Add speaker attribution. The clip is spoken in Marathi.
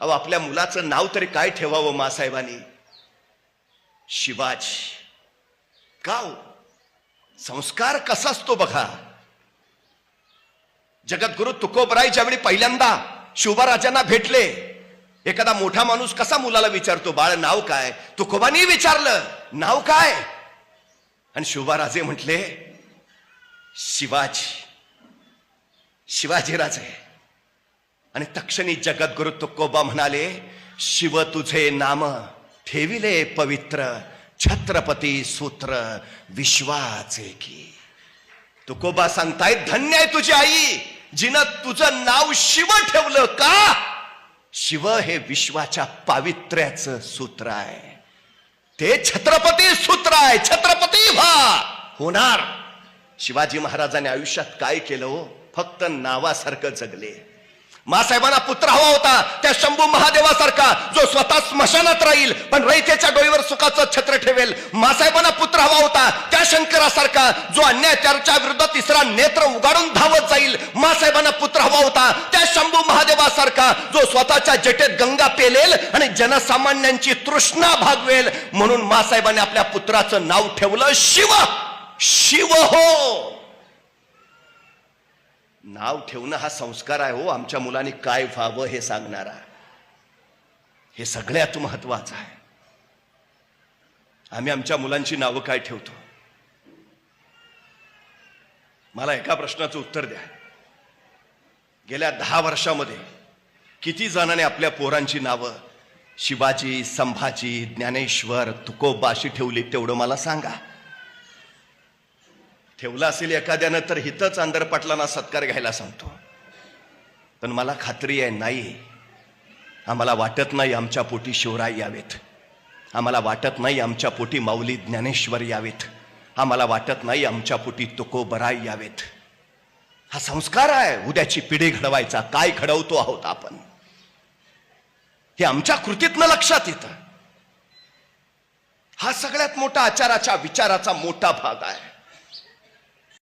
Speaker 1: अहो आपल्या मुलाचं नाव तरी काय ठेवावं मासाहेबांनी? शिवाजी. का हो? संस्कार कसा असतो बघा. जगद्गुरु तुकोबराय ज्यावेळी पहिल्यांदा शिवबाराजांना भेटले एखादा मोठा माणूस कसा मुलाला विचारतो बाळ नाव काय? तुकोबानी विचारलं नाव काय? आणि शिवबाराजे म्हटले शिवाजी. शिवाजीराजे. आणि तक्षणी जगद्गुरु तुकोबा म्हणाले शिव तुझे नाम ठेविले पवित्र छत्रपती सूत्र विश्वाचे की. तुकोबा सांगतायत धन्य आहे तुझी आई जिनं तुझं नाव शिव ठेवलं का? शिव हे विश्वाच्या पावित्र्याचं सूत्र आहे. ते छत्रपती सूत्र आहे छत्रपती भा होणार. शिवाजी महाराजांनी आयुष्यात काय केलं हो? फक्त नावासारखं जगले. मासाहेबांना पुत्र हवा होता. त्या शंभू महादेवासारखा जो स्वतः स्मशानात राहील पण रयतेच्या डोईवर सुखाचं छत्र ठेवेल. मासाहेबांना पुत्र हवा होता. त्या शंकरासारखा जो अन्यायाच्या विरुद्ध तिसरा नेत्र उगाडून धावत जाईल मासाहेबांना पुत्र हवा होता. त्या शंभू महादेवासारखा जो स्वतःच्या जटेत गंगा पेलेल आणि जनसामान्यांची तृष्णा भागवेल म्हणून मासाहेबांनी आपल्या पुत्राचं नाव ठेवलं शिव. शिव हो! नाव ठेवणं हा संस्कार आहे हो आमच्या मुलांनी काय व्हावं हे सांगणारा. हे सगळ्यात महत्वाचं आहे. आम्ही आमच्या मुलांची नावं काय ठेवतो? मला एका प्रश्नाचं उत्तर द्या. गेल्या दहा वर्षामध्ये किती जणांनी आपल्या पोरांची नावं शिवाजी संभाजी ज्ञानेश्वर तुकोबा अशी ठेवली तेवढं मला सांगा. ठेवलं असेल एखाद्यानं तर हिथंच अंदर पाटलांना सत्कार घ्यायला सांगतो. पण मला खात्री आहे नाही. आम्हाला वाटत नाही आमच्या पोटी शिवराय यावेत. आम्हाला वाटत नाही आमच्या पोटी माऊली ज्ञानेश्वर यावेत. आम्हाला वाटत नाही आमच्या पोटी तुकोबराय यावेत. हा संस्कार आहे उद्याची पिढी घडवायचा. काय घडवतो आहोत आपण? हे आमच्या कृतीतनं लक्षात येतं. हा सगळ्यात मोठा आचाराच्या विचाराचा मोठा भाग आहे.